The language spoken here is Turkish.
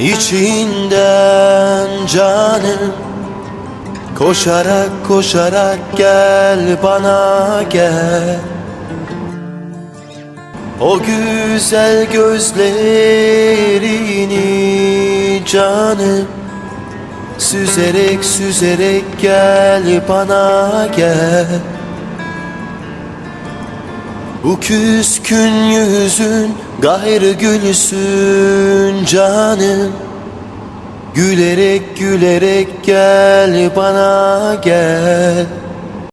İçinden canım Koşarak koşarak gel bana gel. O güzel gözlerini canım Süzerek süzerek gel bana gel bu küskün yüzün gayrı gülsün canım. Gülerek gülerek gel bana gel